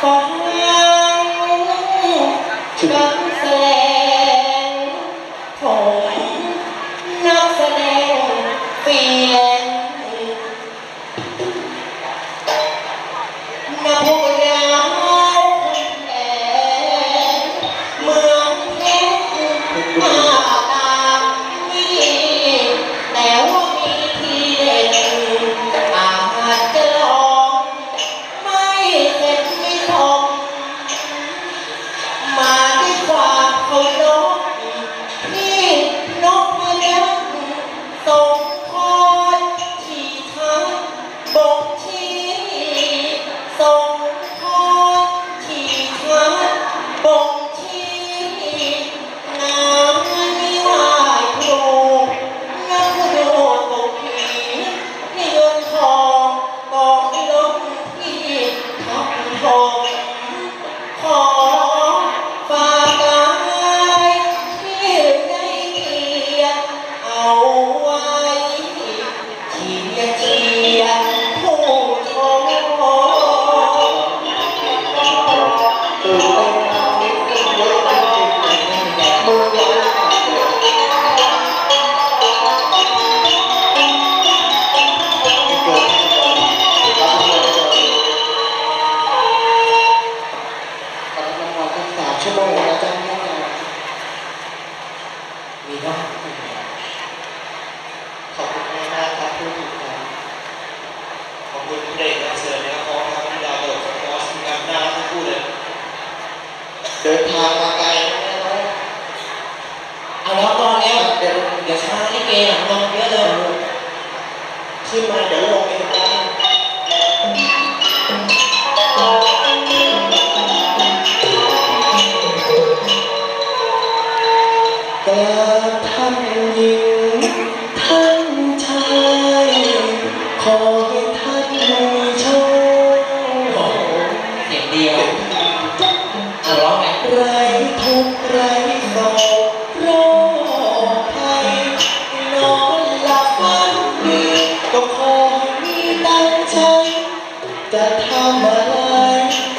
건강 전생 그 มาทำงานกันสามชั่วโมงแล้จ้าเนี่มีบ้างขอบคุณมากครับผู้ติดตาขอบคุณเด็กนักเสือนะครับทั้ดาวโดดคอสงานหน้าทั้งคู่เลยเดินทางมาไกลเอาแล้วตอนนี้เดี๋ยวเดี๋ยวช้าที่เกย์หลังลงเยอะเลยขึ้นมาเดี๋ยว ท่านหญิงท่านชายขอให้ท่านมีโชคเสียงเดียว่ะร้องไหมไรทุกข์ไรโศกโรคภัยนอนหลับฝันดีก็ขอมีตั้งใจจะทำอะไร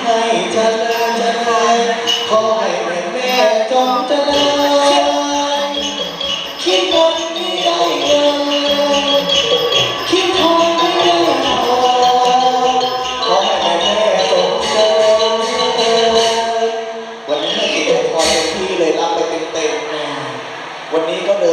ให้เจริญเจริญขอให้แม่แม่จงเจริญ วัน